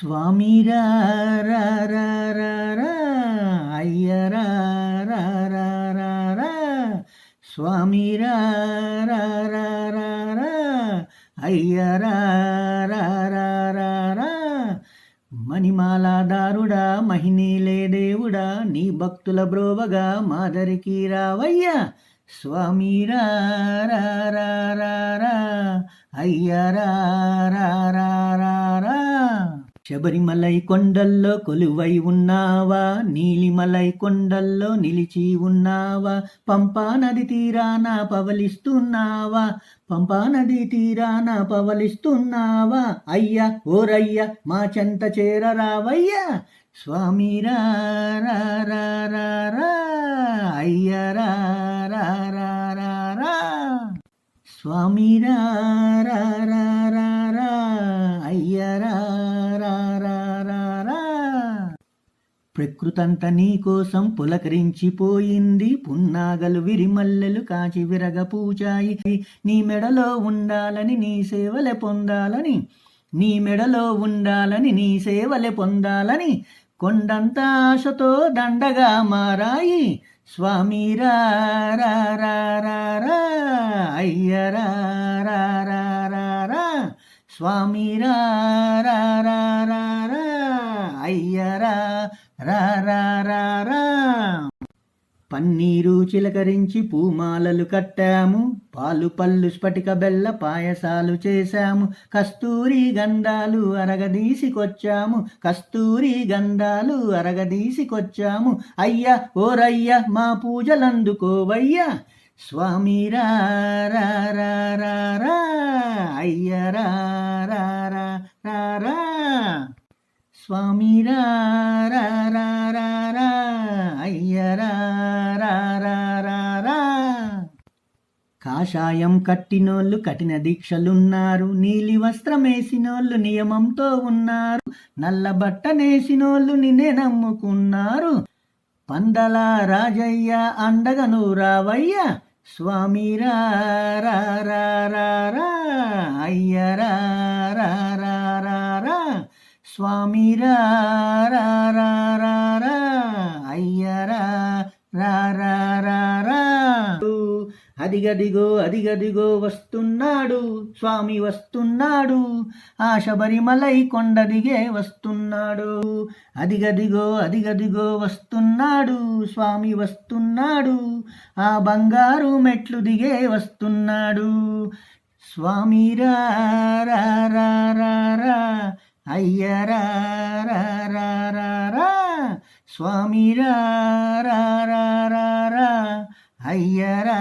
స్వామి రా స్వామి రా మణిమాలాదారుడా మహినీలే దేవుడా నీ భక్తుల బ్రోవగా మాదరికి రావయ్యా. స్వామి రా రా రా రా రా అయ్య రా రా రా రా రా శబరిమలై కొండల్లో కొలువై ఉన్నావా? నీలిమలై కొండల్లో నిలిచి ఉన్నావా? పంపా నది తీరాన పవలిస్తున్నావా? పంపా నది తీరాన పవలిస్తున్నావా? అయ్యా ఓరయ్య మా చెంత చేరరావయ్యా. స్వామి రా రా స్వామి రా. ప్రకృతంత నీకోసం పులకరించిపోయింది పున్నాగలు విరిమల్లెలు కాచి విరగ పూచాయి నీ మెడలో ఉండాలని నీ సేవలే పొందాలని నీ మెడలో ఉండాలని నీ సేవలే పొందాలని కొండంత ఆశతో దండగా మారాయి స్వామి రా స్వామి రా రా రా రా రా. పన్నీరు చిలకరించి పూమాలలు కట్టాము పాలు పళ్ళు స్ఫటిక బెల్ల పాయసాలు చేశాము కస్తూరి గంధాలు అరగదీసికొచ్చాము కస్తూరి గంధాలు అరగదీసికొచ్చాము. అయ్యా ఓరయ్య మా పూజలందుకోవయ్యా. స్వామి రా రా రా రా అయ్య రా రా. స్వామి రా కాషాయం కట్టినోళ్ళు కఠిన దీక్షలున్నారు నీలి వస్త్రమేసినోళ్ళు నియమంతో ఉన్నారు నల్ల బట్టనేసినోళ్ళు నిన్నే నమ్ముకున్నారు. పందల రాజయ్య అండగను రావయ్య స్వామి రా అయ్యరా. స్వామి రా రా రా రా రా అయ్య రా రా రా రా. అదిగదిగో అదిగదిగో వస్తున్నాడు స్వామి వస్తున్నాడు. ఆ శబరిమలై కొండ దిగే వస్తున్నాడు. అదిగదిగో అదిగదిగో వస్తున్నాడు స్వామి వస్తున్నాడు. ఆ బంగారు మెట్లు దిగే వస్తున్నాడు. స్వామి రా రా రా అయ్యరారా స్వామిరా అయ్యరా